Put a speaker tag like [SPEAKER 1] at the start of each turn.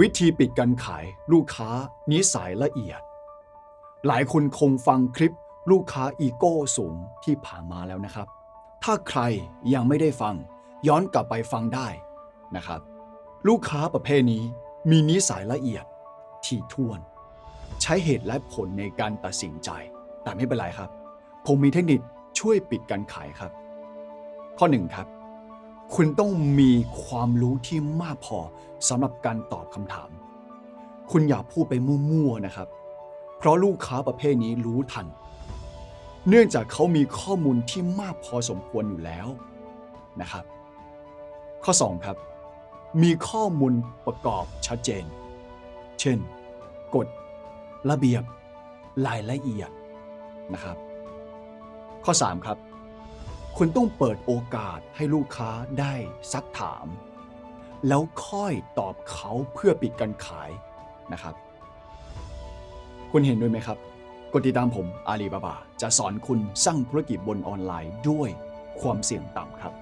[SPEAKER 1] วิธีปิดการขายลูกค้านิสัยละเอียด หลายคนคงฟังคลิปลูกค้าอีโก้สูงที่ผ่านมาแล้วนะครับ ถ้าใครยังไม่ได้ฟัง ย้อนกลับไปฟังได้นะครับ ลูกค้าประเภทนี้มีนิสัยละเอียดถี่ถ้วน ใช้เหตุและผลในการตัดสินใจ แต่ไม่เป็นไรครับ ผมมีเทคนิคช่วยปิดการขายครับ ข้อหนึ่งครับ คุณต้องมีความรู้ที่มากพอสำหรับการตอบคำถาม คุณอย่าพูดไปมั่วๆนะครับ เพราะลูกค้าประเภทนี้รู้ทัน เนื่องจากเขามีข้อมูลที่มากพอสมควรอยู่แล้วนะครับ ข้อ 2 ครับ มีข้อมูลประกอบชัดเจน เช่น กฎ ระเบียบ รายละเอียดนะครับ ข้อ 3 ครับ คุณต้องเปิดโอกาสให้ลูกค้าได้ซักถาม แล้วค่อยตอบเขาเพื่อปิดการขายนะครับ คุณเห็นด้วยไหมครับ กดติดตามผมอาลีบาบา จะสอนคุณสร้างธุรกิจบนออนไลน์ด้วยความเสี่ยงต่ำครับ